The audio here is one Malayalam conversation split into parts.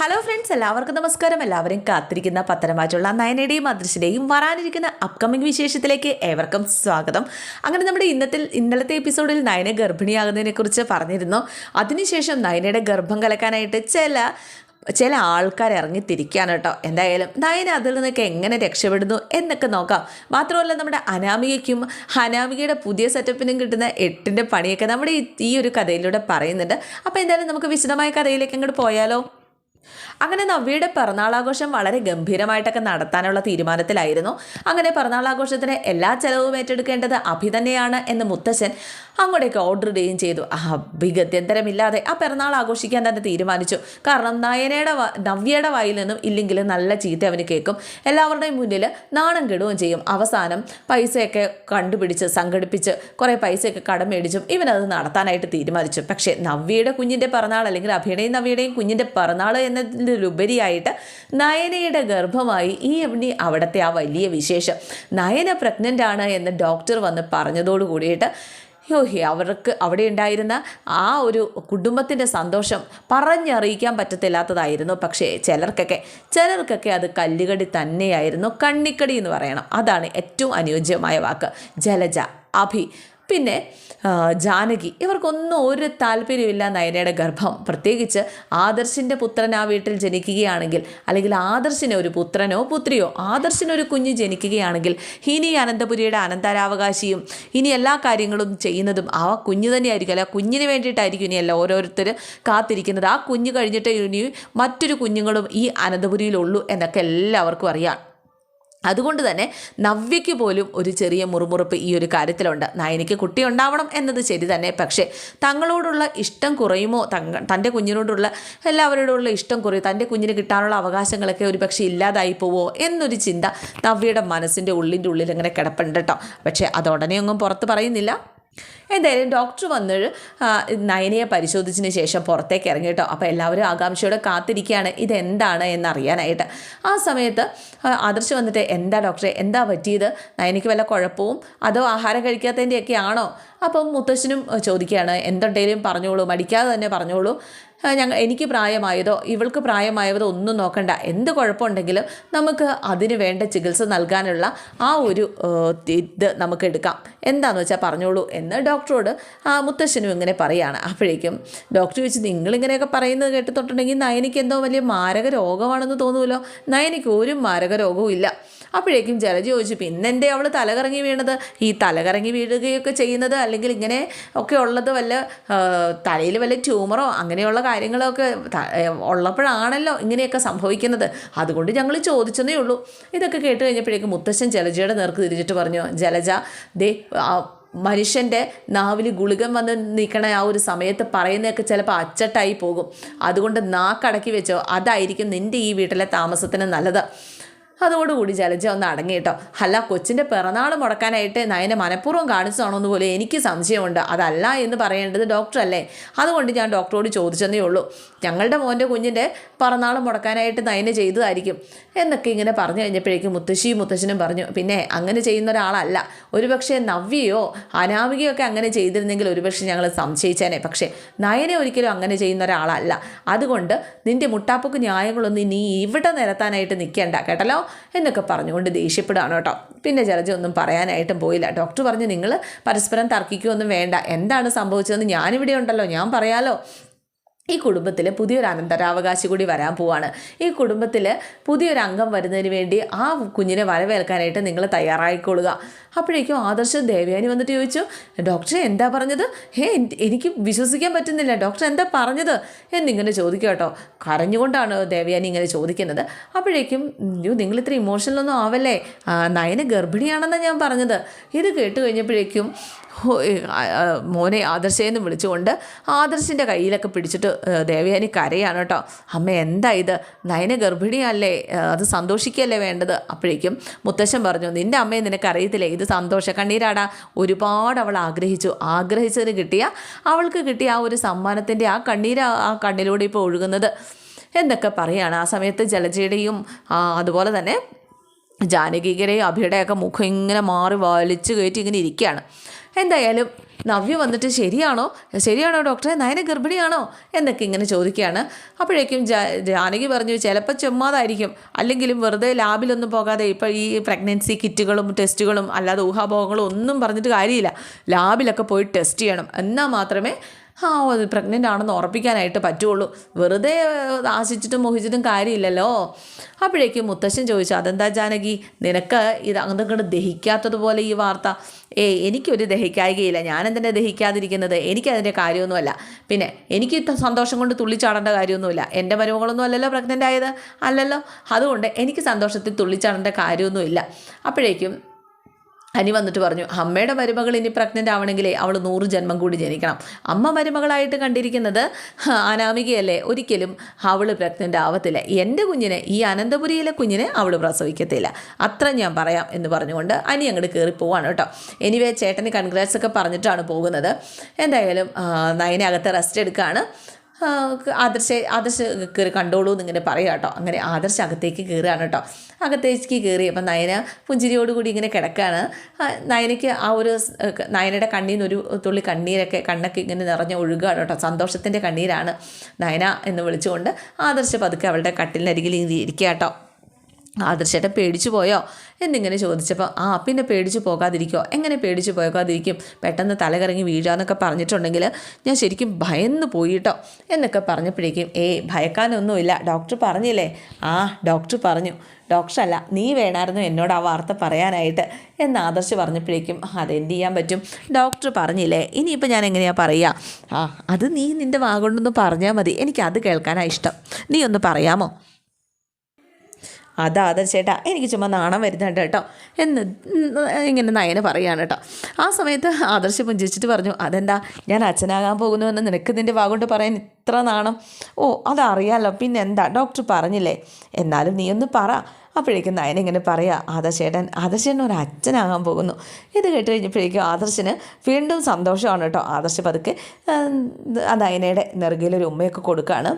ഹലോ ഫ്രണ്ട്സ് എല്ലാവർക്കും നമസ്കാരം. എല്ലാവരും കാത്തിരിക്കുന്ന പത്തനമാറ്റുള്ള നയനയുടെയും അദൃശ്യയുടെയും വരാനിരിക്കുന്ന അപ്കമിംഗ് വിശേഷത്തിലേക്ക് ഏവർക്കും സ്വാഗതം. അങ്ങനെ നമ്മുടെ ഇന്നത്തെ ഇന്നലത്തെ എപ്പിസോഡിൽ നയന ഗർഭിണിയാകുന്നതിനെക്കുറിച്ച് പറഞ്ഞിരുന്നു. അതിനുശേഷം നയനയുടെ ഗർഭം കലക്കാനായിട്ട് ചില ചില ആൾക്കാർ ഇറങ്ങി തിരിക്കുകയാണ് കേട്ടോ. എന്തായാലും നയന അതിൽ നിന്നൊക്കെ എങ്ങനെ രക്ഷപ്പെടുന്നു എന്നൊക്കെ നോക്കാം. മാത്രമല്ല നമ്മുടെ അനാമികയ്ക്കും അനാമികയുടെ പുതിയ സെറ്റപ്പിനും കിട്ടുന്ന എട്ടിന്റെ പണിയൊക്കെ നമ്മുടെ ഈ ഒരു കഥയിലൂടെ പറയുന്നുണ്ട്. അപ്പോൾ എന്തായാലും നമുക്ക് വിശദമായ കഥയിലേക്ക് അങ്ങോട്ട് പോയാലോ? അങ്ങനെ നവ്യയുടെ പിറന്നാളാഘോഷം വളരെ ഗംഭീരമായിട്ടൊക്കെ നടത്താനുള്ള തീരുമാനത്തിലായിരുന്നു. അങ്ങനെ പിറന്നാളാഘോഷത്തിന് എല്ലാ ചെലവും ഏറ്റെടുക്കേണ്ടത് അഭി തന്നെയാണ് എന്ന് മുത്തശ്ശൻ അങ്ങോട്ടേക്ക് ഓർഡർ ഇടുകയും ചെയ്തു. അഭിഗത്യന്തരമില്ലാതെ ആ പിറന്നാൾ ആഘോഷിക്കാൻ തന്നെ തീരുമാനിച്ചു. കാരണം നയനയുടെ നവ്യയുടെ വായിൽ നിന്നും ഇല്ലെങ്കിൽ നല്ല ചീത്ത അവന് കേൾക്കും. എല്ലാവരുടെയും മുന്നിൽ നാണം കെടുകയും ചെയ്യും. അവസാനം പൈസയൊക്കെ കണ്ടുപിടിച്ച് സംഘടിപ്പിച്ച് കുറേ പൈസയൊക്കെ കടം മേടിച്ചും ഇവനത് നടത്താനായിട്ട് തീരുമാനിച്ചു. പക്ഷേ നവ്യയുടെ കുഞ്ഞിന്റെ പിറന്നാൾ അല്ലെങ്കിൽ അഭിയുടെയും നവ്യയുടെയും കുഞ്ഞിന്റെ പിറന്നാൾ എന്നതിലുപരിയായിട്ട് നയനയുടെ ഗർഭമായി ഈ എവിടെ അവിടുത്തെ ആ വലിയ വിശേഷം. നയന പ്രഗ്നന്റ് ആണ് എന്ന് ഡോക്ടർ വന്ന് പറഞ്ഞതോട് കൂടിയിട്ട് യോ ഹേ അവർക്ക് അവിടെ ഉണ്ടായിരുന്ന ആ ഒരു കുടുംബത്തിന്റെ സന്തോഷം പറഞ്ഞറിയിക്കാൻ പറ്റത്തില്ലാത്തതായിരുന്നു. പക്ഷേ ചിലർക്കൊക്കെ ചിലർക്കൊക്കെ അത് കല്ലുകടി തന്നെയായിരുന്നു കണ്ണിക്കടി എന്ന് പറയണം. അതാണ് ഏറ്റവും അനുയോജ്യമായ വാക്ക്. ജലജ അഭി പിന്നെ ജാനകി. ഇവർക്കൊന്നും ഒരു താല്പര്യമില്ല നയനയുടെ ഗർഭം. പ്രത്യേകിച്ച് ആദർശിന്റെ പുത്രൻ ആ വീട്ടിൽ ജനിക്കുകയാണെങ്കിൽ അല്ലെങ്കിൽ ആദർശിന് ഒരു പുത്രനോ പുത്രിയോ ആദർശിന് ഒരു കുഞ്ഞ് ജനിക്കുകയാണെങ്കിൽ ഇനി അനന്തപുരിയുടെ അനന്തരാവകാശിയും ഇനി എല്ലാ കാര്യങ്ങളും ചെയ്യുന്നതും ആ കുഞ്ഞ് തന്നെയായിരിക്കും. അല്ല കുഞ്ഞിന് വേണ്ടിയിട്ടായിരിക്കും ഇനി അല്ല ഓരോരുത്തർ കാത്തിരിക്കുന്നത്. ആ കുഞ്ഞ് കഴിഞ്ഞിട്ട് ഇനി മറ്റൊരു കുഞ്ഞുങ്ങളും ഈ അനന്തപുരിയിലുള്ളൂ എന്നൊക്കെ എല്ലാവർക്കും അറിയാം. അതുകൊണ്ട് തന്നെ നവ്യയ്ക്ക് പോലും ഒരു ചെറിയ മുറുമുറുപ്പ് ഈ ഒരു കാര്യത്തിലുണ്ട്. നയനിക്ക് കുട്ടി ഉണ്ടാവണം എന്നത് ശരി തന്നെ. പക്ഷേ തങ്ങളോടുള്ള ഇഷ്ടം കുറയുമോ? തങ്ങ തന്റെ കുഞ്ഞിനോടുള്ള എല്ലാവരോടുള്ള ഇഷ്ടം കുറയും. തന്റെ കുഞ്ഞിന് കിട്ടാനുള്ള അവകാശങ്ങളൊക്കെ ഒരു പക്ഷേ ഇല്ലാതായി പോവോ എന്നൊരു ചിന്ത നവ്യയുടെ മനസ്സിന്റെ ഉള്ളിന്റെ ഉള്ളിൽ അങ്ങനെ കിടപ്പുണ്ട് കേട്ടോ. പക്ഷേ ഒന്നും പുറത്ത് പറയുന്നില്ല. എന്തായാലും ഡോക്ടർ വന്ന് നയനയെ പരിശോധിച്ചതിന് ശേഷം പുറത്തേക്ക് ഇറങ്ങി കേട്ടോ. അപ്പോൾ എല്ലാവരും ആകാംക്ഷയോടെ കാത്തിരിക്കുകയാണ്. ഇതെന്താണ് എന്നറിയാനായിട്ട്. ആ സമയത്ത് ആദർശ് വന്നിട്ട് എന്താ ഡോക്ടറെ എന്താ പറ്റിയത്? നയനയ്ക്ക് വല്ല കുഴപ്പവും? അതോ ആഹാരം കഴിക്കാത്തതിന്റെയൊക്കെ ആണോ അപ്പം മുത്തശ്ശനും ചോദിക്കുകയാണ് എന്തുണ്ടെങ്കിലും പറഞ്ഞോളൂ മടിക്കാതെ തന്നെ പറഞ്ഞോളൂ. ഞങ്ങൾ എനിക്ക് പ്രായമായതോ ഇവൾക്ക് പ്രായമായതോ ഒന്നും നോക്കണ്ട. എന്ത് കുഴപ്പമുണ്ടെങ്കിലും നമുക്ക് അതിന് വേണ്ട ചികിത്സ നൽകാനുള്ള ആ ഒരു ഇത് നമുക്ക് എടുക്കാം. എന്താണെന്ന് വെച്ചാൽ പറഞ്ഞോളൂ എന്ന് ഡോക്ടറോട് ആ മുത്തശ്ശനും ഇങ്ങനെ പറയാണ്. അപ്പോഴേക്കും ഡോക്ടർ ചോദിച്ചു നിങ്ങളിങ്ങനെയൊക്കെ പറയുന്നത് കേട്ടിട്ടുണ്ടെങ്കിൽ നയനിക്ക് എന്തോ വലിയ മാരക രോഗമാണെന്ന് തോന്നുമല്ലോ നയനിക്ക് ഒരു മാരക രോഗവും ഇല്ല. അപ്പോഴേക്കും ജലജ ചോദിച്ചു പിന്നെന്റെ അവൾ തലകറങ്ങി വീണത്? ഈ തലകറങ്ങി വീഴുകയൊക്കെ ചെയ്യുന്നത് അല്ലെങ്കിൽ ഇങ്ങനെ ഒക്കെ ഉള്ളത് വല്ല തലയിൽ വല്ല ട്യൂമറോ അങ്ങനെയുള്ള കാര്യങ്ങളൊക്കെ ഉള്ളപ്പോഴാണല്ലോ ഇങ്ങനെയൊക്കെ സംഭവിക്കുന്നത്. അതുകൊണ്ട് ഞങ്ങൾ ചോദിച്ചതേ ഉള്ളൂ. ഇതൊക്കെ കേട്ട് കഴിഞ്ഞപ്പോഴേക്കും മുത്തശ്ശൻ ജലജയുടെ നേർക്ക് തിരിച്ചിട്ട് പറഞ്ഞു ജലജ ദേ മനുഷ്യന്റെ നാവിൽ ഗുളികം വന്ന് നിൽക്കണ ആ ഒരു സമയത്ത് പറയുന്നതൊക്കെ ചിലപ്പോൾ അച്ചട്ടായി പോകും. അതുകൊണ്ട് നാക്കടക്കി വെച്ചോ. അതായിരിക്കും നിന്റെ ഈ വീട്ടിലെ താമസത്തിന് നല്ലത്. അതോടുകൂടി ജലജ ഒന്ന് അടങ്ങി കേട്ടോ. അല്ല കൊച്ചിന്റെ പിറന്നാൾ മുടക്കാനായിട്ട് നയനെ മനഃപൂർവം കാണിച്ചതാണോ എന്ന് പോലും എനിക്ക് സംശയമുണ്ട്. അതല്ല എന്ന് പറയേണ്ടത് ഡോക്ടറല്ലേ അതുകൊണ്ട് ഞാൻ ഡോക്ടറോട് ചോദിച്ചതേ ഉള്ളൂ. ഞങ്ങളുടെ മോന്റെ കുഞ്ഞിന്റെ പിറന്നാൾ മുടക്കാനായിട്ട് നയനെ ചെയ്തതായിരിക്കും എന്നൊക്കെ ഇങ്ങനെ പറഞ്ഞു കഴിഞ്ഞപ്പോഴേക്കും മുത്തശ്ശിയും മുത്തശ്ശനും പറഞ്ഞു പിന്നെ അങ്ങനെ ചെയ്യുന്ന ഒരാളല്ല. ഒരുപക്ഷെ നവ്യയോ അനാമികയോ ഒക്കെ അങ്ങനെ ചെയ്തിരുന്നെങ്കിൽ ഒരുപക്ഷെ ഞങ്ങൾ സംശയിച്ചേനെ. പക്ഷേ നയനെ ഒരിക്കലും അങ്ങനെ ചെയ്യുന്ന ഒരാളല്ല. അതുകൊണ്ട് നിന്റെ മുട്ടാപ്പൊക്ക് ന്യായങ്ങളൊന്നും നീ ഇവിടെ നിരത്താനായിട്ട് നിൽക്കേണ്ട. കേട്ടല്ലോ? എന്നൊക്കെ പറഞ്ഞുകൊണ്ട് ദേഷ്യപ്പെടുകയാണ് കേട്ടോ. പിന്നെ ജലജ ഒന്നും പറയാനായിട്ടും പോയില്ല. ഡോക്ടർ പറഞ്ഞു നിങ്ങൾ പരസ്പരം തർക്കിക്കുകയൊന്നും വേണ്ട. എന്താണ് സംഭവിച്ചതെന്ന് ഞാനിവിടെ ഉണ്ടല്ലോ. ഞാൻ പറയാലോ. ഈ കുടുംബത്തിൽ പുതിയൊരു അനന്തരാവകാശി കൂടി വരാൻ പോവാണ്. ഈ കുടുംബത്തിൽ പുതിയൊരു അംഗം വരുന്നതിന് വേണ്ടി ആ കുഞ്ഞിനെ വരവേൽക്കാനായിട്ട് നിങ്ങൾ തയ്യാറായിക്കൊള്ളുക. അപ്പോഴേക്കും ആദർശ ദേവയാനി വന്നിട്ട് ചോദിച്ചു ഡോക്ടർ എന്താ പറഞ്ഞത്? ഹേ എനിക്ക് വിശ്വസിക്കാൻ പറ്റുന്നില്ല. ഡോക്ടർ എന്താ പറഞ്ഞത്? എന്നിങ്ങനെ ചോദിക്കുക കേട്ടോ. കരഞ്ഞുകൊണ്ടാണ് ദേവയാനി ഇങ്ങനെ ചോദിക്കുന്നത്. അപ്പോഴേക്കും നിങ്ങൾ ഇത്ര ഇമോഷണലൊന്നും ആവല്ലേ? നയന ഗർഭിണിയാണെന്നാണ് ഞാൻ പറഞ്ഞത്. ഇത് കേട്ട് കഴിഞ്ഞപ്പോഴേക്കും ഹോ, ആദർശേ മോനെ ആദർശേന്ന് വിളിച്ചുകൊണ്ട് ആദർശിന്റെ കയ്യിലൊക്കെ പിടിച്ചിട്ട് ദേവയാനി കരയാണ് കേട്ടോ. അമ്മ എന്താ ഇത്? നയന ഗർഭിണിയല്ലേ? അത് സന്തോഷിക്കുകയല്ലേ വേണ്ടത്? അപ്പോഴേക്കും മുത്തശ്ശൻ പറഞ്ഞു നിന്റെ അമ്മയെ നിനക്കറിയത്തില്ലേ? ഇത് സന്തോഷ. കണ്ണീരാടാ. ഒരുപാട് അവൾ ആഗ്രഹിച്ചു. ആഗ്രഹിച്ചതിന് കിട്ടിയ അവൾക്ക് കിട്ടിയ ആ ഒരു സമ്മാനത്തിന്റെ ആ കണ്ണീര് ആ- കണ്ണിലൂടെ ഇപ്പോൾ ഒഴുകുന്നത്. എന്നൊക്കെ പറയാണ്. ആ സമയത്ത് ജലജയുടെയും അതുപോലെ തന്നെ ജാനകികരെയും അഭിയുടെയൊക്കെ മുഖം ഇങ്ങനെ മാറി വലിച്ചു കയറ്റി ഇങ്ങനെ ഇരിക്കുകയാണ്. എന്തായാലും നവ്യ വന്നിട്ട് ശരിയാണോ? ശരിയാണോ ഡോക്ടറെ? നയന ഗർഭിണിയാണോ? എന്നൊക്കെ ഇങ്ങനെ ചോദിക്കുകയാണ്. അപ്പോഴേക്കും ജാനകി പറഞ്ഞു ചിലപ്പോൾ ചുമ്മാതായിരിക്കും. അല്ലെങ്കിലും വെറുതെ ലാബിലൊന്നും പോകാതെ ഇപ്പോൾ ഈ പ്രഗ്നൻസി കിറ്റുകളും ടെസ്റ്റുകളും അല്ലാതെ ഊഹാഭോഗങ്ങളും ഒന്നും പറഞ്ഞിട്ട് കാര്യമില്ല. ലാബിലൊക്കെ പോയി ടെസ്റ്റ് ചെയ്യണം. എന്നാൽ മാത്രമേ ആ പ്രഗ്നന്റ് ആണെന്ന് ഉറപ്പിക്കാനായിട്ട് പറ്റുള്ളൂ. വെറുതെ ആശിച്ചിട്ടും മോഹിച്ചിട്ടും കാര്യമില്ലല്ലോ. അപ്പോഴേക്കും മുത്തശ്ശൻ ചോദിച്ചു അതെന്താ ജാനകി? നിനക്ക് ഇത് അങ്ങോട്ട് ദഹിക്കാത്തതുപോലെ ഈ വാർത്ത? ഏ എനിക്കൊരു ദഹിക്കായികയില്ല. ഞാനെന്തിനെ ദഹിക്കാതിരിക്കുന്നത്? എനിക്കതിന്റെ കാര്യമൊന്നുമല്ല. പിന്നെ എനിക്ക് സന്തോഷം കൊണ്ട് തുള്ളിച്ചാടേണ്ട കാര്യമൊന്നുമില്ല. എന്റെ മരുമകളൊന്നും അല്ലല്ലോ പ്രഗ്നന്റ് ആയത്. അല്ലല്ലോ. അതുകൊണ്ട് എനിക്ക് സന്തോഷത്തിൽ തുള്ളിച്ചാടേണ്ട കാര്യമൊന്നുമില്ല. അപ്പോഴേക്കും അനി വന്നിട്ട് പറഞ്ഞു അമ്മയുടെ മരുമകൾ ഇനി പ്രഗ്നന്റ് ആവണമെങ്കിലേ അവൾ നൂറ് ജന്മം കൂടി ജനിക്കണം. അമ്മ മരുമകളായിട്ട് കണ്ടിരിക്കുന്നത് അനാമികയല്ലേ? ഒരിക്കലും അവൾ പ്രഗ്നന്റ് ആവത്തില്ല. എന്റെ കുഞ്ഞിനെ ഈ അനന്തപുരിയിലെ കുഞ്ഞിനെ അവൾ പ്രസവിക്കത്തില്ല. അത്ര ഞാൻ പറയാം എന്ന് പറഞ്ഞുകൊണ്ട് അനി അങ്ങോട്ട് കയറിപ്പോവാണ് കേട്ടോ. എനിവേ ചേട്ടന് കൺഗ്രാറ്റ്സ് ഒക്കെ പറഞ്ഞിട്ടാണ് പോകുന്നത്. എന്തായാലും നയനെ അകത്ത് റെസ്റ്റ് എടുക്കുകയാണ് ആദർശ ആദർശ കയറി കണ്ടോളൂ എന്നിങ്ങനെ പറയാം കേട്ടോ അങ്ങനെ ആദർശ അകത്തേക്ക് കയറുകയാണ് കേട്ടോ അകത്തേക്ക് കയറി അപ്പം നയന പുഞ്ചിരിയോടുകൂടി ഇങ്ങനെ കിടക്കുകയാണ് നയനയ്ക്ക് ആ ഒരു നയനയുടെ കണ്ണിൽ ഒരു തുള്ളി കണ്ണീരൊക്കെ കണ്ണൊക്കെ ഇങ്ങനെ നിറഞ്ഞ ഒഴുകുകയാണ് കേട്ടോ സന്തോഷത്തിന്റെ കണ്ണീരാണ് നയന എന്ന് വിളിച്ചുകൊണ്ട് ആദർശ പതുക്കെ അവളുടെ കട്ടിലിനരികിൽ ഇരിക്കുക കേട്ടോ ആദർശേട്ടൻ പേടിച്ചു പോയോ? എന്നിങ്ങനെ ചോദിച്ചപ്പോൾ ആ പിന്നെ പേടിച്ച് പോകാതിരിക്കോ? എങ്ങനെ പേടിച്ച് പോകാതിരിക്കും? പെട്ടെന്ന് തലകറങ്ങി വീഴാന്നൊക്കെ പറഞ്ഞിട്ടുണ്ടെങ്കിൽ ഞാൻ ശരിക്കും ഭയന്ന് പോയിട്ടോ എന്നൊക്കെ പറഞ്ഞപ്പോഴേക്കും ഏയ് ഭയക്കാനൊന്നുമില്ല. ഡോക്ടർ പറഞ്ഞില്ലേ? ആ ഡോക്ടർ പറഞ്ഞു. ഡോക്ടറല്ല നീ വേണമായിരുന്നു എന്നോട് ആ വാർത്ത പറയാനായിട്ട് എന്ന് ആദർശ് പറഞ്ഞപ്പോഴേക്കും അതെന്ത് ചെയ്യാൻ പറ്റും? ഡോക്ടർ പറഞ്ഞില്ലേ? ഇനിയിപ്പോൾ ഞാൻ എങ്ങനെയാണ് പറയുക ആ അത് നീ നിന്റെ വാഗൊണ്ടൊന്ന് പറഞ്ഞാൽ മതി. എനിക്കത് കേൾക്കാനാണ് ഇഷ്ടം. നീ ഒന്ന് പറയാമോ? അതാ ചേട്ടാ എനിക്ക് ചുമ്മാ നാണം വരുന്നുണ്ട് കേട്ടോ. എന്ന് ഇങ്ങനെ നയന പറയാണ് കേട്ടോ. ആ സമയത്ത് ആദർശ് പുഞ്ചിച്ചിട്ട് പറഞ്ഞു അതെന്താ ഞാൻ അച്ഛനാകാൻ പോകുന്നുവെന്ന് നിനക്ക് നിന്റെ വാഗോണ്ട് പറയാൻ ഇത്ര നാണം? ഓ അതറിയാലോ പിന്നെ എന്താ ഡോക്ടർ പറഞ്ഞില്ലേ എന്നാലും നീ ഒന്ന് പറ. അപ്പോഴേക്കും നയൻ ഇങ്ങനെ പറയാ ആദർശേട്ടൻ ആദർശേട്ടൻ ഒരു അച്ഛനാകാൻ പോകുന്നു. ഇത് കേട്ട് കഴിഞ്ഞപ്പോഴേക്കും ആദർശന് വീണ്ടും സന്തോഷമാണ് കേട്ടോ. ആദർശ് പതുക്കെ നയനയുടെ നെറുകയിലൊരു ഉമ്മയൊക്കെ കൊടുക്കുകയാണ്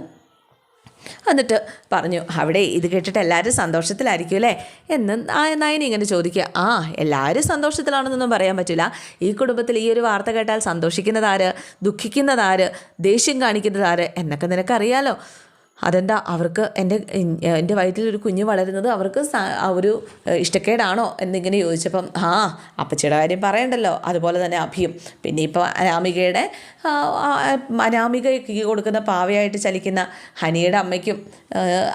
എന്നിട്ട് പറഞ്ഞു അവിടെ ഇത് കേട്ടിട്ട് എല്ലാവരും സന്തോഷത്തിലായിരിക്കും അല്ലേ എന്ന് നയനി ഇങ്ങനെ ചോദിക്കുക ആ എല്ലാവരും സന്തോഷത്തിലാണെന്നൊന്നും പറയാൻ പറ്റില്ല. ഈ കുടുംബത്തിൽ ഈ ഒരു വാർത്ത കേട്ടാൽ സന്തോഷിക്കുന്നതാര് ദുഃഖിക്കുന്നതാര് ദേഷ്യം കാണിക്കുന്നതാര് എന്നൊക്കെ നിനക്കറിയാലോ. അതെന്താ? അവർക്ക് എന്റെ എന്റെ വയറ്റിൽ ഒരു കുഞ്ഞ് വളരുന്നത് അവർക്ക് ഒരു ഇഷ്ടക്കേടാണോ എന്നിങ്ങനെ ചോദിച്ചപ്പം ആ അപ്പച്ചിയുടെ കാര്യം പറയണ്ടല്ലോ. അതുപോലെ തന്നെ അഭിയും. പിന്നെ ഇപ്പോൾ അനാമികയുടെ അനാമികയ്ക്ക് കൊടുക്കുന്ന പാവയായിട്ട് ചലിക്കുന്ന ഹനിയുടെ അമ്മയ്ക്കും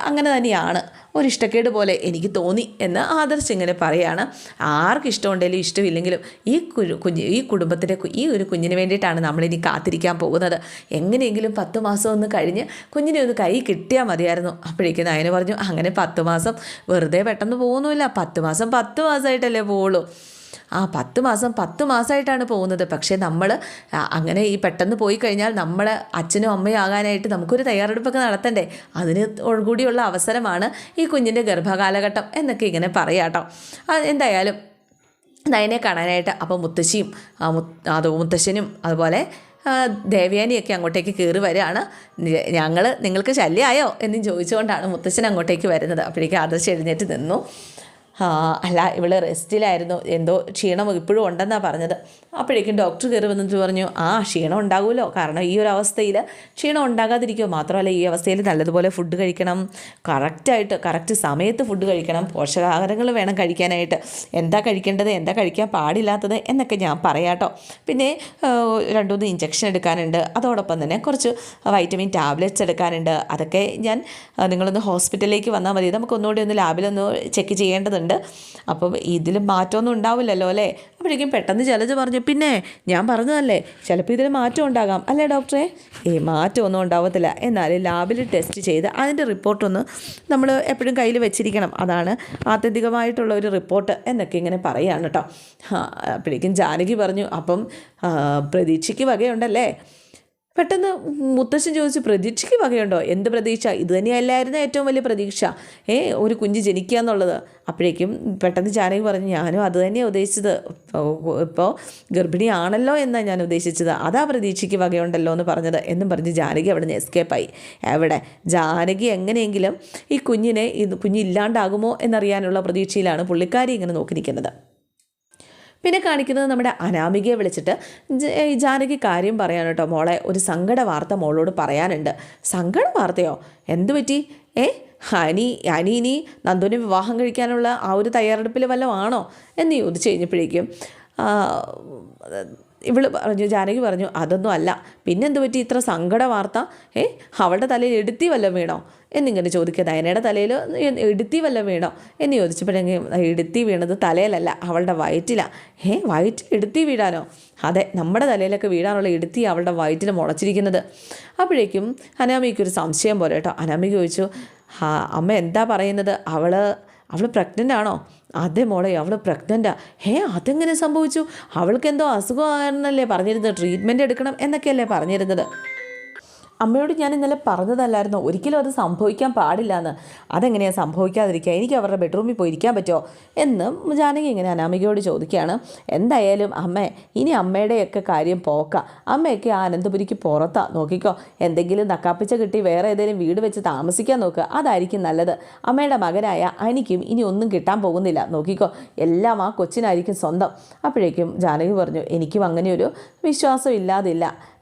അങ്ങനെ തന്നെയാണ്. ഒരു ഇഷ്ടക്കേട് പോലെ എനിക്ക് തോന്നി എന്ന് ആദർശ് ഇങ്ങനെ പറയുകയാണ് ആർക്കും ഇഷ്ടമുണ്ടെങ്കിലും ഇഷ്ടമില്ലെങ്കിലും ഈ കുഞ്ഞ് ഈ കുടുംബത്തിന്റെ ഈ ഒരു കുഞ്ഞിന് വേണ്ടിയിട്ടാണ് നമ്മളിനി കാത്തിരിക്കാൻ പോകുന്നത്. എങ്ങനെയെങ്കിലും പത്ത് മാസം ഒന്ന് കഴിഞ്ഞ് കുഞ്ഞിനെ ഒന്ന് കൈ കിട്ടിയാൽ മതിയായിരുന്നു. അപ്പോഴേക്കും നയന് പറഞ്ഞു അങ്ങനെ പത്ത് മാസം വെറുതെ പെട്ടെന്ന് പോകുന്നുമില്ല. പത്ത് മാസം പത്ത് മാസമായിട്ടല്ലേ പോവുള്ളൂ. ആ പത്ത് മാസം പത്ത് മാസമായിട്ടാണ് പോകുന്നത്. പക്ഷേ നമ്മൾ അങ്ങനെ ഈ പെട്ടെന്ന് പോയി കഴിഞ്ഞാൽ നമ്മൾ അച്ഛനും അമ്മയും ആകാനായിട്ട് നമുക്കൊരു തയ്യാറെടുപ്പൊക്കെ നടത്തണ്ടേ? അതിന് കൂടിയുള്ള അവസരമാണ് ഈ കുഞ്ഞിന്റെ ഗർഭകാലഘട്ടം എന്നൊക്കെ ഇങ്ങനെ പറയാട്ടോ എന്തായാലും നയനെ കാണാനായിട്ട് അപ്പോൾ മുത്തശ്ശിയും അത് മുത്തശ്ശനും അതുപോലെ ദേവയാനിയൊക്കെ അങ്ങോട്ടേക്ക് കയറി വരികയാണ്. ഞങ്ങൾ നിങ്ങൾക്ക് ശല്യമായോ എന്നും ചോദിച്ചുകൊണ്ടാണ് മുത്തച്ഛൻ അങ്ങോട്ടേക്ക് വരുന്നത്. അപ്പോഴേക്ക് ആദർശ് എഴുന്നേറ്റ് നിന്നു. അല്ല ഇവൾ റെസ്റ്റിലായിരുന്നു എന്തോ ക്ഷീണം ഇപ്പോഴും ഉണ്ടെന്നാണ് പറഞ്ഞത്. അപ്പോഴേക്കും ഡോക്ടർ കയറി വന്നിട്ട് പറഞ്ഞു ആ ക്ഷീണം ഉണ്ടാകുമല്ലോ കാരണം ഈ ഒരു അവസ്ഥയിൽ ക്ഷീണം ഉണ്ടാകാതിരിക്കുമോ മാത്രമല്ല ഈ അവസ്ഥയിൽ നല്ലതുപോലെ ഫുഡ് കഴിക്കണം. കറക്റ്റായിട്ട് കറക്റ്റ് സമയത്ത് ഫുഡ് കഴിക്കണം. പോഷകാഹാരങ്ങൾ വേണം കഴിക്കാനായിട്ട്. എന്താ കഴിക്കേണ്ടത്? എന്താ കഴിക്കാൻ പാടില്ലാത്തത്? എന്നൊക്കെ ഞാൻ പറയാട്ടോ. പിന്നെ രണ്ടു മൂന്ന് ഇഞ്ചക്ഷൻ എടുക്കാനുണ്ട്. അതോടൊപ്പം തന്നെ കുറച്ച് വൈറ്റമിൻ ടാബ്ലറ്റ്സ് എടുക്കാനുണ്ട്. അതൊക്കെ ഞാൻ നിങ്ങളൊന്ന് ഹോസ്പിറ്റലിലേക്ക് വന്നാൽ മതി. നമുക്ക് ഒന്നുകൂടി ഒന്ന് ലാബിലൊന്ന് ചെക്ക് ചെയ്യേണ്ടതുണ്ട്. അപ്പം ഇതിൽ മാറ്റമൊന്നും ഉണ്ടാവില്ലല്ലോ അല്ലേ? അപ്പോഴേക്കും പെട്ടെന്ന് ജലജ പറഞ്ഞു പിന്നെ ഞാൻ പറഞ്ഞതല്ലേ ചിലപ്പോൾ ഇതിൽ മാറ്റം ഉണ്ടാകാം. അല്ലേ ഡോക്ടറെ? ഏ മാറ്റമൊന്നും ഉണ്ടാവത്തില്ല. എന്നാൽ ലാബിൽ ടെസ്റ്റ് ചെയ്ത് അതിന്റെ റിപ്പോർട്ടൊന്ന് നമ്മൾ എപ്പോഴും കയ്യിൽ വെച്ചിരിക്കണം. അതാണ് ആത്യന്തികമായിട്ടുള്ള ഒരു റിപ്പോർട്ട് എന്നൊക്കെ ഇങ്ങനെ പറയുകയാണ് കേട്ടോ അപ്പോഴേക്കും ജാനകി പറഞ്ഞു അപ്പം പ്രതീക്ഷയ്ക്ക് വകയുണ്ടല്ലേ? പെട്ടെന്ന് മുത്തശ്ശൻ ചോദിച്ചു പ്രതീക്ഷയ്ക്ക് വകയുണ്ടോ? എന്ത് പ്രതീക്ഷ? ഇത് തന്നെയല്ലായിരുന്നു ഏറ്റവും വലിയ പ്രതീക്ഷ. ഏ ഒരു കുഞ്ഞ് ജനിക്കുക എന്നുള്ളത്. അപ്പോഴേക്കും പെട്ടെന്ന് ചാനകി പറഞ്ഞു ഞാനും അത് തന്നെയാണ് ഉദ്ദേശിച്ചത്. ഇപ്പോൾ ഗർഭിണിയാണല്ലോ എന്നാണ് ഞാൻ ഉദ്ദേശിച്ചത്. അതാ പ്രതീക്ഷയ്ക്ക് വകയുണ്ടല്ലോ എന്ന് പറഞ്ഞത്. എന്നും പറഞ്ഞ് ജാനകി അവിടെ നിന്ന് എസ്കേപ്പായി. എവിടെ? ജാനകി എങ്ങനെയെങ്കിലും ഈ കുഞ്ഞിനെ ഇത് കുഞ്ഞില്ലാണ്ടാകുമോ എന്നറിയാനുള്ള പ്രതീക്ഷയിലാണ് പുള്ളിക്കാരി ഇങ്ങനെ നോക്കി നിൽക്കുന്നത്. പിന്നെ കാണിക്കുന്നത് നമ്മുടെ അനാമികയെ വിളിച്ചിട്ട് ജാനകി കാര്യം പറയാൻ കേട്ടോ. മോളെ ഒരു സങ്കട വാർത്ത മോളോട് പറയാനുണ്ട്. സങ്കട വാർത്തയോ? എന്തു പറ്റി? ഏ? അനി അനി ഇനി നന്ദുവിനെ വിവാഹം കഴിക്കാനുള്ള ആ ഒരു തയ്യാറെടുപ്പിൽ വല്ലതും ആണോ? എന്ന് ചോദിച്ചു കഴിഞ്ഞപ്പോഴേക്കും ആ, ഇവൾ പറഞ്ഞു ജാനകി പറഞ്ഞു അതൊന്നും അല്ല. പിന്നെന്ത് പറ്റി? ഇത്ര സങ്കട വാർത്ത? ഏ അവളുടെ തലയിൽ എടുത്തി വല്ലതും വീണോ? എന്നിങ്ങനെ ചോദിക്കുക. നയനയുടെ തലയിൽ എടുത്തി വല്ലതും വീണോ? എന്ന് ചോദിച്ചപ്പോഴെങ്കിൽ എടുത്തി വീണത് തലയിലല്ല അവളുടെ വയറ്റിലാണ് ഏ വയറ്റിൽ എടുത്തി വീഴാനോ? അതെ നമ്മുടെ തലയിലൊക്കെ വീഴാനുള്ള എടുത്തി അവളുടെ വയറ്റിൽ മുളച്ചിരിക്കുന്നത്. അപ്പോഴേക്കും അനാമിക്കൊരു സംശയം പോലെ കേട്ടോ. അനാമിക ചോദിച്ചു അമ്മ എന്താ പറയുന്നത്? അവൾ അവൾ പ്രഗ്നന്റ് ആണോ? അതെ മോളെ അവൾ പ്രഗ്നന്റാ ഹേ അതെങ്ങനെ സംഭവിച്ചു? അവൾക്ക് എന്തോ അസുഖമായിരുന്നല്ലേ പറഞ്ഞിരുന്നത്? ട്രീറ്റ്മെന്റ് എടുക്കണം എന്നൊക്കെയല്ലേ പറഞ്ഞിരുന്നത്? അമ്മയോട് ഞാൻ ഇന്നലെ പറഞ്ഞതല്ലായിരുന്നോ? ഒരിക്കലും അത് സംഭവിക്കാൻ പാടില്ല എന്ന് അതെങ്ങനെയാണ് സംഭവിക്കാതിരിക്കുക എനിക്ക് അവരുടെ ബെഡ്റൂമിൽ പോയി ഇരിക്കാൻ പറ്റുമോ? എന്ന് ജാനകി ഇങ്ങനെ അനാമികയോട് ചോദിക്കുകയാണ്. എന്തായാലും അമ്മ ഇനി അമ്മയുടെയൊക്കെ കാര്യം പോക്ക. അമ്മയൊക്കെ ആ അനന്തപുരിക്ക് പുറത്താ. നോക്കിക്കോ എന്തെങ്കിലും നക്കാപ്പിച്ച കിട്ടി വേറെ ഏതെങ്കിലും വീട് വെച്ച് താമസിക്കാൻ നോക്കുക അതായിരിക്കും നല്ലത്. അമ്മയുടെ മകനായ അനിക്കും ഇനി ഒന്നും കിട്ടാൻ പോകുന്നില്ല. നോക്കിക്കോ എല്ലാം ആ കൊച്ചിനായിരിക്കും സ്വന്തം. അപ്പോഴേക്കും ജാനകി പറഞ്ഞു എനിക്കും അങ്ങനെയൊരു വിശ്വാസം ഇല്ലാതില്ല.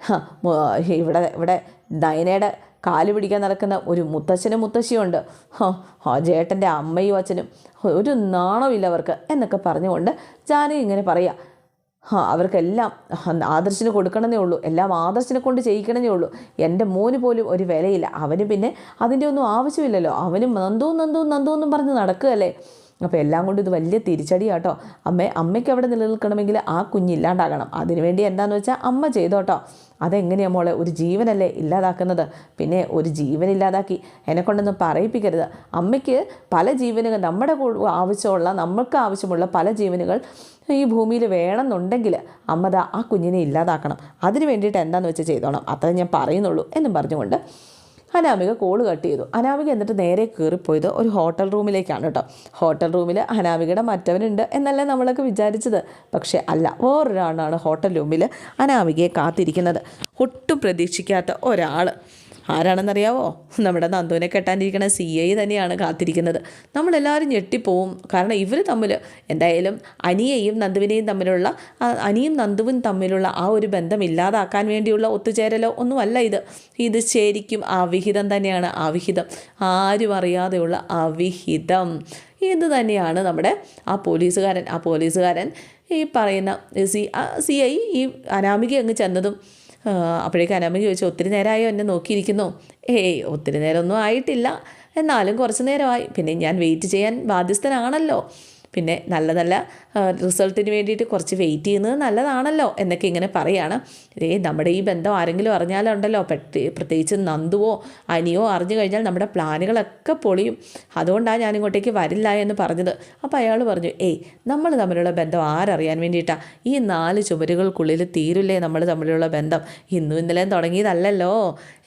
ഇവിടെ ഇവിടെ നയനയുടെ കാൽ പിടിക്കാൻ നടക്കുന്ന ഒരു മുത്തച്ഛനും മുത്തശ്ശിയുണ്ട് ആ ജേട്ടന്റെ അമ്മയും അച്ഛനും. ഒരു നാണമില്ല അവർക്ക് എന്നൊക്കെ പറഞ്ഞുകൊണ്ട് ജാനകി ഇങ്ങനെ പറയുക ആ അവർക്കെല്ലാം ആദർശിന് കൊടുക്കണമെന്നേ ഉള്ളൂ. എല്ലാം ആദർശിനെ കൊണ്ട് ചെയ്യിക്കണമെന്നേ ഉള്ളൂ. എന്റെ മോന് പോലും ഒരു വിലയില്ല. അവന് പിന്നെ അതിന്റെ ഒന്നും ആവശ്യമില്ലല്ലോ. അവനും നന്ദു നന്ദു നന്ദു എന്നും പറഞ്ഞ് നടക്കുകയല്ലേ? അപ്പോൾ എല്ലാം കൊണ്ട് ഇത് വലിയ തിരിച്ചടിയാട്ടോ. അമ്മ അമ്മയ്ക്ക് അവിടെ നിലനിൽക്കണമെങ്കിൽ ആ കുഞ്ഞില്ലാണ്ടാകണം അതിനുവേണ്ടി എന്താണെന്ന് വെച്ചാൽ അമ്മ ചെയ്തോട്ടോ. അതെങ്ങനെയാണ് മോളെ ഒരു ജീവനല്ലേ ഇല്ലാതാക്കുന്നത്? പിന്നെ ഒരു ജീവൻ ഇല്ലാതാക്കി എന്നെക്കൊണ്ടൊന്നും പറയിപ്പിക്കരുത്. അമ്മയ്ക്ക് പല ജീവനുകൾ നമ്മുടെ ആവശ്യമുള്ള നമ്മൾക്ക് ആവശ്യമുള്ള പല ജീവനുകൾ ഈ ഭൂമിയിൽ വേണമെന്നുണ്ടെങ്കിൽ അമ്മത ആ കുഞ്ഞിനെ ഇല്ലാതാക്കണം. അതിന് വേണ്ടിയിട്ട് എന്താണെന്ന് വെച്ചാൽ ചെയ്തോണം. അത്രേ ഞാൻ പറയുന്നുള്ളൂ എന്നും പറഞ്ഞുകൊണ്ട് അനാമിക കോൾ കട്ട് ചെയ്തു. അനാമിക എന്നിട്ട് നേരെ കയറിപ്പോയത് ഒരു ഹോട്ടൽ റൂമിലേക്കാണ് കേട്ടോ ഹോട്ടൽ റൂമിൽ അനാമികയുടെ മറ്റവനുണ്ട് എന്നല്ലേ നമ്മളൊക്കെ വിചാരിച്ചത്. പക്ഷേ അല്ല വേറൊരാളാണ് ഹോട്ടൽ റൂമിൽ അനാമികയെ കാത്തിരിക്കുന്നത്. ഒട്ടും പ്രതീക്ഷിക്കാത്ത ഒരാൾ ആരാണെന്നറിയാവോ? നമ്മുടെ നന്ദുവിനെ കെട്ടാനിരിക്കുന്ന സി ഐ തന്നെയാണ് കാത്തിരിക്കുന്നത്. നമ്മളെല്ലാവരും ഞെട്ടിപ്പോവും. കാരണം ഇവർ തമ്മിൽ എന്തായാലും അനിയെയും നന്ദുവിനെയും തമ്മിലുള്ള അനിയും നന്ദുവും തമ്മിലുള്ള ആ ഒരു ബന്ധം ഇല്ലാതാക്കാൻ വേണ്ടിയുള്ള ഒത്തുചേരലോ ഒന്നുമല്ല ഇത്. ഇത് ശരിക്കും അവിഹിതം തന്നെയാണ്. അവിഹിതം. ആരും അറിയാതെയുള്ള അവിഹിതം. ഇത് തന്നെയാണ് നമ്മുടെ ആ പോലീസുകാരൻ. ആ പോലീസുകാരൻ ഈ പറയുന്ന സി സി ഐ ഈ അനാമിക അങ്ങ് ചെന്നതും അപ്പോഴേക്കും അനമ്മ ചോദിച്ചു ഒത്തിരി നേരമായോ എന്നെ നോക്കിയിരിക്കുന്നു? ഏയ് ഒത്തിരി നേരമൊന്നും ആയിട്ടില്ല. എന്നാലും കുറച്ച് നേരമായി. പിന്നെ ഞാൻ വെയിറ്റ് ചെയ്യാൻ ബാധ്യസ്ഥനാണല്ലോ. പിന്നെ നല്ല നല്ല റിസൾട്ടിന് വേണ്ടിയിട്ട് കുറച്ച് വെയിറ്റ് ചെയ്യുന്നത് നല്ലതാണല്ലോ എന്നൊക്കെ ഇങ്ങനെ പറയുകയാണ് ഏ നമ്മുടെ ഈ ബന്ധം ആരെങ്കിലും അറിഞ്ഞാലുണ്ടല്ലോ പെട്ട് പ്രത്യേകിച്ച് നന്ദുവോ അനിയോ അറിഞ്ഞു കഴിഞ്ഞാൽ നമ്മുടെ പ്ലാനുകളൊക്കെ പൊളിയും. അതുകൊണ്ടാണ് ഞാൻ ഇങ്ങോട്ടേക്ക് വരില്ല എന്ന് പറഞ്ഞത്. അപ്പോൾ അയാൾ പറഞ്ഞു ഏയ് നമ്മൾ തമ്മിലുള്ള ബന്ധം ആരറിയാൻ വേണ്ടിയിട്ടാണ് ഈ നാല് ചുമരുകൾക്കുള്ളിൽ തീരില്ലേ നമ്മൾ തമ്മിലുള്ള ബന്ധം? ഇന്നും ഇന്നലെയും തുടങ്ങിയതല്ലല്ലോ?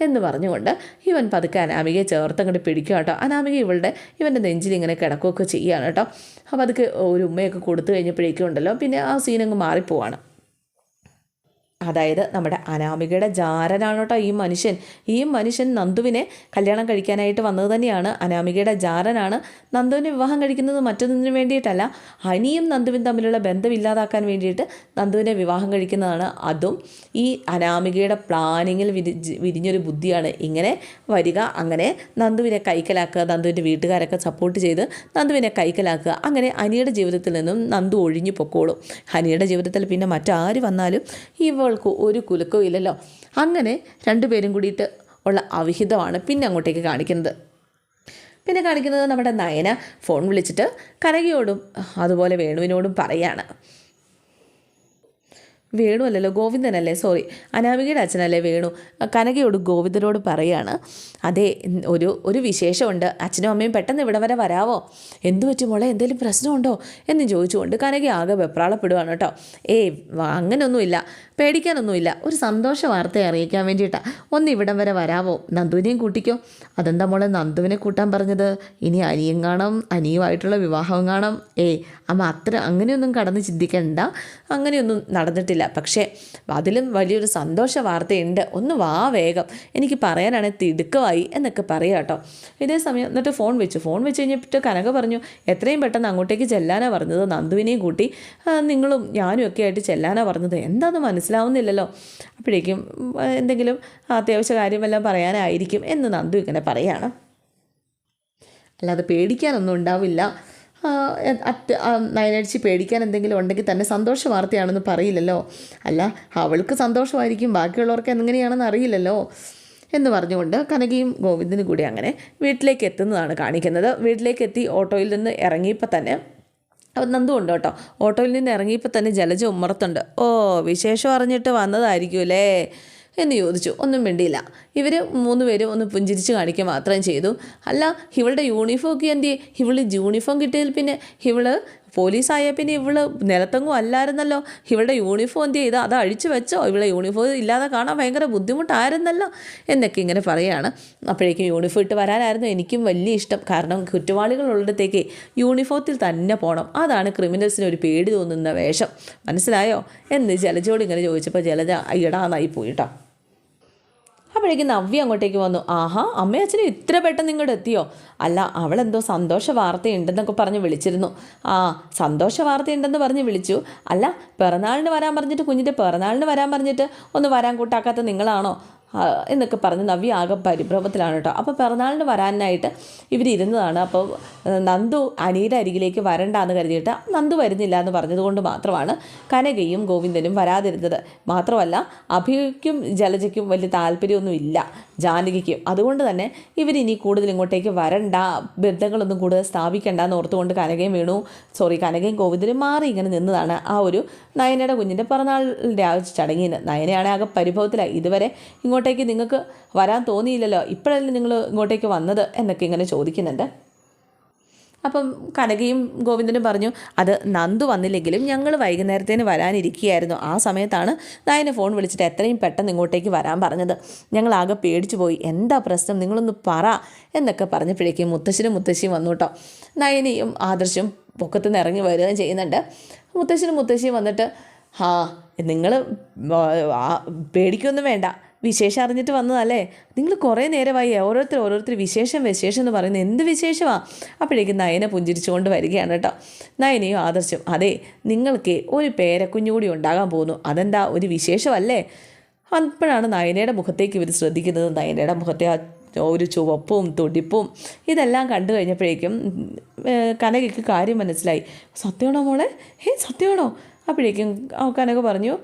എന്ന് പറഞ്ഞുകൊണ്ട് ഇവൻ പതുക്കെ അനാമികയെ ചേർത്ത് അങ്ങോട്ട് പിടിക്കുക കേട്ടോ അനാമിക ഇവളുടെ ഇവന്റെ നെഞ്ചിൽ ഇങ്ങനെ കിടക്കുകയൊക്കെ ചെയ്യുകയാണ് കേട്ടോ അപ്പോൾ ഒരു ഉമ്മയൊക്കെ കൊടുത്തു കഴിഞ്ഞപ്പോഴേക്കും ഉണ്ടല്ലോ. പിന്നെ ആ സീനങ്ങ് മാറിപ്പോവാണ്. അതായത് നമ്മുടെ അനാമികയുടെ ജാരനാണ് കേട്ടോ ഈ മനുഷ്യൻ. ഈ മനുഷ്യൻ നന്ദുവിനെ കല്യാണം കഴിക്കാനായിട്ട് വന്നത് തന്നെയാണ്. അനാമികയുടെ ജാരനാണ് നന്ദുവിനെ വിവാഹം കഴിക്കുന്നത് മറ്റൊന്നിനു വേണ്ടിയിട്ടല്ല. ഹനിയും നന്ദുവിൻ തമ്മിലുള്ള ബന്ധം ഇല്ലാതാക്കാൻ വേണ്ടിയിട്ട് നന്ദുവിനെ വിവാഹം കഴിക്കുന്നതാണ്. അതും ഈ അനാമികയുടെ പ്ലാനിങ്ങിൽ വിരിഞ്ഞ് വിരിഞ്ഞൊരു ബുദ്ധിയാണ്. ഇങ്ങനെ വരിക അങ്ങനെ നന്ദുവിനെ കൈക്കലാക്കുക നന്ദുവിന്റെ വീട്ടുകാരൊക്കെ സപ്പോർട്ട് ചെയ്ത് നന്ദുവിനെ കൈക്കലാക്കുക. അങ്ങനെ അനിയുടെ ജീവിതത്തിൽ നിന്നും നന്ദു ഒഴിഞ്ഞു പൊക്കോളും. ഹനിയുടെ ജീവിതത്തിൽ പിന്നെ മറ്റാര് വന്നാലും ഇവൾക്ക് ഒരു കുലുക്കവും ഇല്ലല്ലോ. അങ്ങനെ രണ്ടുപേരും കൂടിയിട്ട് ഉള്ള അവിഹിതമാണ് പിന്നെ അങ്ങോട്ടേക്ക് കാണിക്കുന്നത്. പിന്നെ കാണിക്കുന്നത് നമ്മുടെ നയന ഫോൺ വിളിച്ചിട്ട് കനകയോടും അതുപോലെ വേണുവിനോടും പറയാണ്. വേണു അല്ലല്ലോ ഗോവിന്ദനല്ലേ? സോറി അനാമികയുടെ അച്ഛനല്ലേ വേണു? കനകയോട് ഗോവിന്ദനോട് പറയാണ് അതെ ഒരു ഒരു വിശേഷമുണ്ട്. അച്ഛനും അമ്മയും പെട്ടെന്ന് ഇവിടെ വരെ വരാവോ? എന്തു പറ്റും മോളെ? എന്തെങ്കിലും പ്രശ്നമുണ്ടോ? എന്ന് ചോദിച്ചുകൊണ്ട് കനക ആകെ വെപ്രാളപ്പെടുവാണ് കേട്ടോ. ഏയ് അങ്ങനെയൊന്നുമില്ല പേടിക്കാനൊന്നുമില്ല. ഒരു സന്തോഷ വാർത്ത അറിയിക്കാൻ വേണ്ടിയിട്ടാണ് ഒന്ന് ഇവിടം വരെ വരാവോ? നന്ദുവിനെയും കൂട്ടിക്കോ. അതെന്താ മോളെ നന്ദുവിനെ കൂട്ടാൻ പറഞ്ഞത്? ഇനി അനിയും കാണാം അനിയുമായിട്ടുള്ള വിവാഹവും കാണാം. ഏയ് അമ്മ അത്ര അങ്ങനെയൊന്നും കടന്ന് ചിന്തിക്കണ്ട. അങ്ങനെയൊന്നും നടന്നിട്ടില്ല. പക്ഷേ അതിലും വലിയൊരു സന്തോഷ വാർത്തയുണ്ട്. ഒന്ന് വാ വേഗം. എനിക്ക് പറയാനാണെങ്കിൽ തിടുക്കമായി എന്നൊക്കെ പറയാം കേട്ടോ. ഇതേ സമയം എന്നിട്ട് ഫോൺ വെച്ചു. ഫോൺ വെച്ച് കഴിഞ്ഞിട്ട് കനക പറഞ്ഞു എത്രയും പെട്ടെന്ന് അങ്ങോട്ടേക്ക് ചെല്ലാനാണ് പറഞ്ഞത് നന്ദുവിനെയും കൂട്ടി. നിങ്ങളും ഞാനും ഒക്കെ ആയിട്ട് ചെല്ലാനാണ് പറഞ്ഞത്. എന്താണെന്ന് മനസ്സിലാവുന്നില്ലല്ലോ. അപ്പോഴേക്കും എന്തെങ്കിലും അത്യാവശ്യ കാര്യമെല്ലാം പറയാനായിരിക്കും എന്ന് നന്ദു ഇങ്ങനെ പറയാണ്. അല്ലാതെ പേടിക്കാനൊന്നും ഉണ്ടാവില്ല. അറ്റ് നയനടിച്ച് പേടിക്കാൻ എന്തെങ്കിലും ഉണ്ടെങ്കിൽ തന്നെ സന്തോഷ വാർത്തയാണെന്ന് പറയില്ലല്ലോ. അല്ല അവൾക്ക് സന്തോഷമായിരിക്കും ബാക്കിയുള്ളവർക്ക് എങ്ങനെയാണെന്ന് അറിയില്ലല്ലോ എന്ന് പറഞ്ഞുകൊണ്ട് കനകയും ഗോവിന്ദനും കൂടി അങ്ങനെ വീട്ടിലേക്ക് എത്തുന്നതാണ് കാണിക്കുന്നത്. വീട്ടിലേക്ക് എത്തി ഓട്ടോയിൽ നിന്ന് ഇറങ്ങിയപ്പോൾ തന്നെ അപ്പം നന്ദു ഉണ്ട് കേട്ടോ. ഓട്ടോയിൽ നിന്ന് ഇറങ്ങിയപ്പോൾ തന്നെ ജലജ ഉമ്മറത്തുണ്ട്. ഓ വിശേഷം അറിഞ്ഞിട്ട് വന്നതായിരിക്കും അല്ലേ? എന്ന് ചോദിച്ചു. ഒന്നും വേണ്ടിയില്ല ഇവർ മൂന്ന് പേരും ഒന്ന് പുഞ്ചിരിച്ച് കാണിക്കുക മാത്രം ചെയ്തു. അല്ല ഇവളുടെ യൂണിഫോം ഒക്കെ എന്ത്? ഇവൾ യൂണിഫോം കിട്ടിയതിൽ പിന്നെ ഇവൾ പോലീസായ പിന്നെ ഇവൾ നിലത്തെങ്ങും അല്ലായിരുന്നല്ലോ. ഇവളുടെ യൂണിഫോം എന്ത് ചെയ്താൽ അത് അഴിച്ചു വെച്ചോ? ഇവളെ യൂണിഫോം ഇല്ലാതെ കാണാൻ ഭയങ്കര ബുദ്ധിമുട്ടായിരുന്നല്ലോ എന്നൊക്കെ ഇങ്ങനെ പറയുകയാണ് അപ്പോഴേക്കും യൂണിഫോം ഇട്ട് വരാനായിരുന്നു എനിക്കും വലിയ ഇഷ്ടം. കാരണം കുറ്റവാളികളുള്ളിടത്തേക്ക് യൂണിഫോത്തിൽ തന്നെ പോകണം അതാണ് ക്രിമിനൽസിന് ഒരു പേടി തോന്നുന്ന വേഷം. മനസ്സിലായോ? എന്ന് ജലജോട് ഇങ്ങനെ ചോദിച്ചപ്പോൾ ജലജ ഇടാന്നായി പോയിട്ടോ അപ്പോഴേക്കും നവ്യ അങ്ങോട്ടേക്ക് വന്നു. ആഹാ അമ്മയും അച്ഛനും ഇത്ര പെട്ടെന്ന് ഇങ്ങോട്ട് എത്തിയോ? അല്ല അവളെന്തോ സന്തോഷ വാർത്തയുണ്ടെന്നൊക്കെ പറഞ്ഞ് വിളിച്ചിരുന്നു. ആ സന്തോഷ വാർത്തയുണ്ടെന്ന് പറഞ്ഞ് വിളിച്ചു. അല്ല പിറന്നാളിന് വരാൻ പറഞ്ഞിട്ട് കുഞ്ഞിന്റെ പിറന്നാളിന് വരാൻ പറഞ്ഞിട്ട് ഒന്ന് വരാൻ കൂട്ടാക്കാത്ത നിങ്ങളാണോ? എന്നൊക്കെ പറഞ്ഞ് നവ്യ ആകെ പരിഭ്രമത്തിലാണ് കേട്ടോ. അപ്പോൾ പിറന്നാളിന് വരാനായിട്ട് ഇവരിരുന്നതാണ്. അപ്പോൾ നന്ദു അനിയുടെ അരികിലേക്ക് വരണ്ട എന്ന് കരുതിയിട്ട് നന്ദു വരുന്നില്ല എന്ന് പറഞ്ഞതുകൊണ്ട് മാത്രമാണ് കനകയും ഗോവിന്ദനും വരാതിരുന്നത്. മാത്രമല്ല അഭിക്കും ജലജയ്ക്കും വലിയ താല്പര്യമൊന്നുമില്ല ജാനകിക്കും. അതുകൊണ്ട് തന്നെ ഇവരിനി കൂടുതൽ ഇങ്ങോട്ടേക്ക് വരണ്ട ബന്ധങ്ങളൊന്നും കൂടുതൽ സ്ഥാപിക്കണ്ട എന്ന് ഓർത്തുകൊണ്ട് കനകയും വീണു. സോറി കനകയും ഗോവിന്ദനും മാറി ഇങ്ങനെ നിന്നതാണ് ആ ഒരു നയനയുടെ കുഞ്ഞിന്റെ പിറന്നാളിന്റെ ആ ചടങ്ങിന്. നയനയാണ് ആകെ പരിഭവത്തിലായി. ഇതുവരെ ഇങ്ങോട്ടേക്ക് നിങ്ങൾക്ക് വരാൻ തോന്നിയില്ലല്ലോ? ഇപ്പോഴല്ലേ നിങ്ങൾ ഇങ്ങോട്ടേക്ക് വന്നത്? എന്നൊക്കെ ഇങ്ങനെ ചോദിക്കുന്നുണ്ട്. അപ്പം കനകയും ഗോവിന്ദനും പറഞ്ഞു അത് നന്ദു വന്നില്ലെങ്കിലും ഞങ്ങൾ വൈകുന്നേരത്തേന് വരാനിരിക്കുകയായിരുന്നു. ആ സമയത്താണ് നായനെ ഫോൺ വിളിച്ചിട്ട് എത്രയും പെട്ടെന്ന് ഇങ്ങോട്ടേക്ക് വരാൻ പറഞ്ഞത്. ഞങ്ങളാകെ പേടിച്ചു പോയി. എന്താ പ്രശ്നം? നിങ്ങളൊന്ന് പറ. എന്നൊക്കെ പറഞ്ഞപ്പോഴേക്കും മുത്തശ്ശനും മുത്തശ്ശിയും വന്നു കേട്ടോ. നയനയും ആദർശം പൊക്കത്തു നിന്ന് ഇറങ്ങി വരികയും ചെയ്യുന്നുണ്ട്. മുത്തശ്ശനും മുത്തശ്ശിയും വന്നിട്ട് ഹാ നിങ്ങൾ പേടിക്കൊന്നും വേണ്ട. വിശേഷം അറിഞ്ഞിട്ട് വന്നതല്ലേ? നിങ്ങൾ കുറേ നേരമായി ഓരോരുത്തർ ഓരോരുത്തർ വിശേഷം വിശേഷം എന്ന് പറയുന്നത് എന്ത് വിശേഷമാണ് അപ്പോഴേക്കും നയന പുഞ്ചിരിച്ചുകൊണ്ട് വരികയാണ് കേട്ടോ. നയനയും ആദർശം അതെ നിങ്ങൾക്ക് ഒരു പേരക്കുഞ്ഞുകൂടി ഉണ്ടാകാൻ പോകുന്നു. അതെന്താ? ഒരു വിശേഷമല്ലേ? അപ്പോഴാണ് നയനയുടെ മുഖത്തേക്ക് ഇവർ ശ്രദ്ധിക്കുന്നത്. നയനയുടെ മുഖത്തെ ഒരു ചുവപ്പും തുടിപ്പും ഇതെല്ലാം കണ്ടു കഴിഞ്ഞപ്പോഴേക്കും കനകയ്ക്ക് കാര്യം മനസ്സിലായി. സത്യമാണോ മോളെ? ഏ സത്യമാണോ അപ്പോഴേക്കും കനക പറഞ്ഞു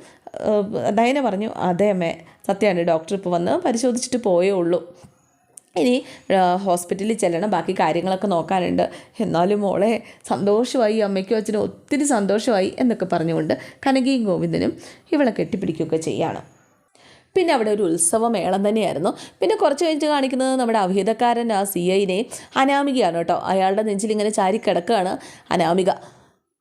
നയന പറഞ്ഞു അതെ അമ്മേ സത്യമാണ് ഡോക്ടർ ഇപ്പോൾ വന്ന് പരിശോധിച്ചിട്ട് പോയേ ഉള്ളൂ. ഇനി ഹോസ്പിറ്റലിൽ ചെല്ലണം ബാക്കി കാര്യങ്ങളൊക്കെ നോക്കാനുണ്ട്. എന്നാലും മോളെ സന്തോഷമായി അമ്മയ്ക്കും അച്ഛനും ഒത്തിരി സന്തോഷമായി എന്നൊക്കെ പറഞ്ഞുകൊണ്ട് കനകയും ഗോവിന്ദനും ഇവളെ കെട്ടിപ്പിടിക്കുകയൊക്കെ ചെയ്യാണ്. പിന്നെ അവിടെ ഒരു ഉത്സവമേളം തന്നെയായിരുന്നു. പിന്നെ കുറച്ച് കഴിഞ്ഞ് കാണിക്കുന്നത് നമ്മുടെ അവിഹിതക്കാരൻ ആ സി ഐനെ അനാമികയാണ് കേട്ടോ. അയാളുടെ നെഞ്ചിൽ ഇങ്ങനെ ചാരി കിടക്കുകയാണ് അനാമിക.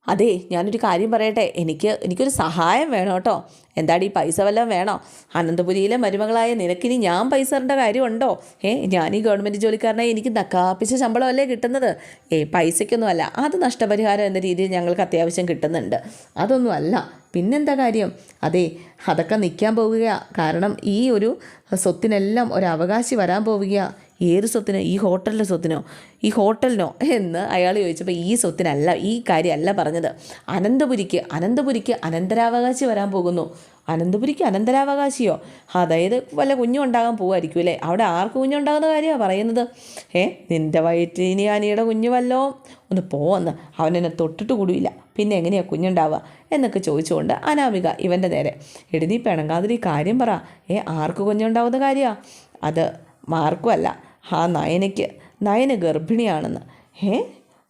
അതെ ഞാനൊരു കാര്യം പറയട്ടെ. എനിക്ക് എനിക്കൊരു സഹായം വേണം കേട്ടോ. എന്താടി പൈസ വല്ലതും വേണോ? അനന്തപുരിയിലെ മരുമകളായ നിനക്കിനി ഞാൻ പൈസ തരേണ്ട കാര്യമുണ്ടോ? ഏ ഞാൻ ഈ ഗവൺമെന്റ് ജോലിക്കാരനെ എനിക്ക് നക്കാപ്പിച്ച ശമ്പളമല്ലേ കിട്ടുന്നത്? ഏ പൈസയ്ക്കൊന്നുമല്ല അത് നഷ്ടപരിഹാരം എന്ന രീതിയിൽ ഞങ്ങൾക്ക് അത്യാവശ്യം കിട്ടുന്നുണ്ട്. അതൊന്നുമല്ല. പിന്നെന്താ കാര്യം? അതെ അതൊക്കെ നിൽക്കാൻ പോവുക കാരണം ഈ ഒരു സ്വത്തിനെല്ലാം ഒരു അവകാശി വരാൻ പോവുക ഏത് സ്വത്തിനോ ഈ ഹോട്ടലിന്റെ സ്വത്തിനോ ഈ ഹോട്ടലിനോ എന്ന് അയാൾ ചോദിച്ചപ്പോൾ ഈ സ്വത്തിനല്ല ഈ കാര്യമല്ല പറഞ്ഞത്. അനന്തപുരിക്ക് അനന്തപുരിക്ക് അനന്തരാവകാശി വരാൻ പോകുന്നു. അനന്തപുരിക്ക് അനന്തരാവകാശിയോ? അതായത് വല്ല കുഞ്ഞുണ്ടാകാൻ പോകുമായിരിക്കും അല്ലേ? അവിടെ ആർക്ക് കുഞ്ഞുണ്ടാകുന്ന കാര്യമാണ് പറയുന്നത്? ഏ നിന്റെ വയറ്റിനി അനിയുടെ കുഞ്ഞു വല്ലോ? ഒന്ന് പോവെന്ന് അവനെന്നെ തൊട്ടിട്ട് കൂടിയില്ല പിന്നെ എങ്ങനെയാ കുഞ്ഞുണ്ടാവുക എന്നൊക്കെ ചോദിച്ചുകൊണ്ട് അനാമിക ഇവന്റെ നേരെ എടി നീ കാര്യം പറ. ഏ ആർക്ക് കുഞ്ഞുണ്ടാവുന്ന കാര്യമാണ് അത് മാർക്കും അല്ല. ആ നയനയ്ക്ക് നയന ഗർഭിണിയാണെന്ന്. ഏ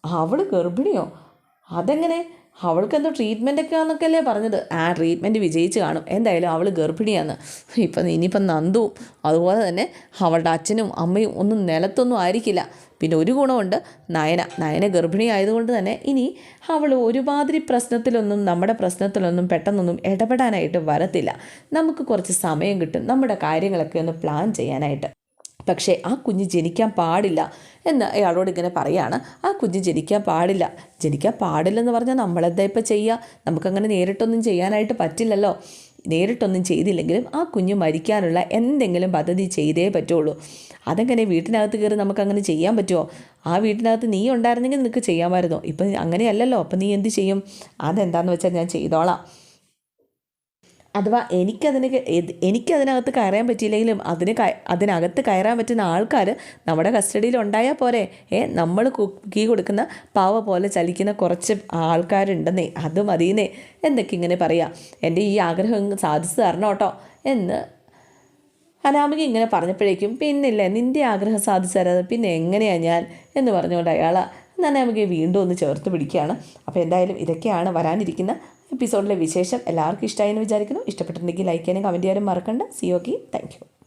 അവൾ ഗർഭിണിയോ? അതെങ്ങനെ? അവൾക്ക് എന്തോ ട്രീറ്റ്മെന്റ് ഒക്കെ ആണെന്നൊക്കെ അല്ലേ പറഞ്ഞത്. ആ ട്രീറ്റ്മെന്റ് വിജയിച്ച് കാണും. എന്തായാലും അവൾ ഗർഭിണിയാണ് ഇപ്പം ഇനിയിപ്പം നന്ദുവും അതുപോലെ തന്നെ അവളുടെ അച്ഛനും അമ്മയും ഒന്നും നിലത്തൊന്നും ആയിരിക്കില്ല. പിന്നെ ഒരു ഗുണമുണ്ട്. നയന നയന ഗർഭിണി ആയതുകൊണ്ട് തന്നെ ഇനി അവൾ ഒരുമാതിരി പ്രശ്നത്തിലൊന്നും നമ്മുടെ പ്രശ്നത്തിലൊന്നും പെട്ടെന്നൊന്നും ഇടപെടാനായിട്ട് വരത്തില്ല. നമുക്ക് കുറച്ച് സമയം കിട്ടും. നമ്മുടെ കാര്യങ്ങളൊക്കെ ഒന്ന് പ്ലാൻ ചെയ്യാനായിട്ട്. പക്ഷേ ആ കുഞ്ഞ് ജനിക്കാൻ പാടില്ല എന്ന് അയാളോട് ഇങ്ങനെ പറയാണ്. ആ കുഞ്ഞ് ജനിക്കാൻ പാടില്ല. ജനിക്കാൻ പാടില്ലെന്ന് പറഞ്ഞാൽ നമ്മളെന്താ ഇപ്പം ചെയ്യുക? നമുക്കങ്ങനെ നേരിട്ടൊന്നും ചെയ്യാനായിട്ട് പറ്റില്ലല്ലോ. നേരിട്ടൊന്നും ചെയ്തില്ലെങ്കിലും ആ കുഞ്ഞ് മരിക്കാനുള്ള എന്തെങ്കിലും പദ്ധതി ചെയ്തേ പറ്റുള്ളൂ. അതെങ്ങനെ വീട്ടിനകത്ത് കയറി നമുക്കങ്ങനെ ചെയ്യാൻ പറ്റുമോ? ആ വീട്ടിനകത്ത് നീ ഉണ്ടായിരുന്നെങ്കിൽ നിനക്ക് ചെയ്യാമായിരുന്നോ. ഇപ്പം അങ്ങനെയല്ലല്ലോ. അപ്പം നീ എന്ത് ചെയ്യും? അതെന്താണെന്ന് വെച്ചാൽ ഞാൻ ചെയ്തോളാം. അഥവാ എനിക്കതിന് ക- എനിക്കതിനകത്ത് കയറാൻ പറ്റിയില്ലെങ്കിലും അതിന് അതിനകത്ത് കയറാൻ പറ്റുന്ന ആൾക്കാർ നമ്മുടെ കസ്റ്റഡിയിൽ ഉണ്ടായാൽ പോരെ. ഏ നമ്മൾ കുക്കി കൊടുക്കുന്ന പാവ പോലെ ചലിക്കുന്ന കുറച്ച് ആൾക്കാരുണ്ടെന്നേ. അത് മതിയെന്നേ. എന്നൊക്കെ ഇങ്ങനെ പറയാം? എന്റെ ഈ ആഗ്രഹം സാധിച്ചു തരണം കേട്ടോ എന്ന് അനാമിക ഇങ്ങനെ പറഞ്ഞപ്പോഴേക്കും പിന്നില്ല നിന്റെ ആഗ്രഹം സാധിച്ചു തരാതെ പിന്നെ എങ്ങനെയാണ് ഞാൻ? എന്ന് പറഞ്ഞുകൊണ്ട് അയാൾ അനാമികയെ വീണ്ടും ഒന്ന് ചേർത്ത് പിടിക്കുകയാണ്. അപ്പോൾ എന്തായാലും ഇതൊക്കെയാണ് വരാനിരിക്കുന്ന എപ്പിസോഡിലെ വിശേഷം എല്ലാവർക്കും ഇഷ്ടമായി എന്ന് വിചാരിക്കുന്നു. ഇഷ്ടപ്പെട്ടിട്ടുണ്ടെങ്കിൽ ലൈക്ക് ചെയ്യാനും കമന്റ് ചെയ്യാനും മറക്കണ്ട. C okay thank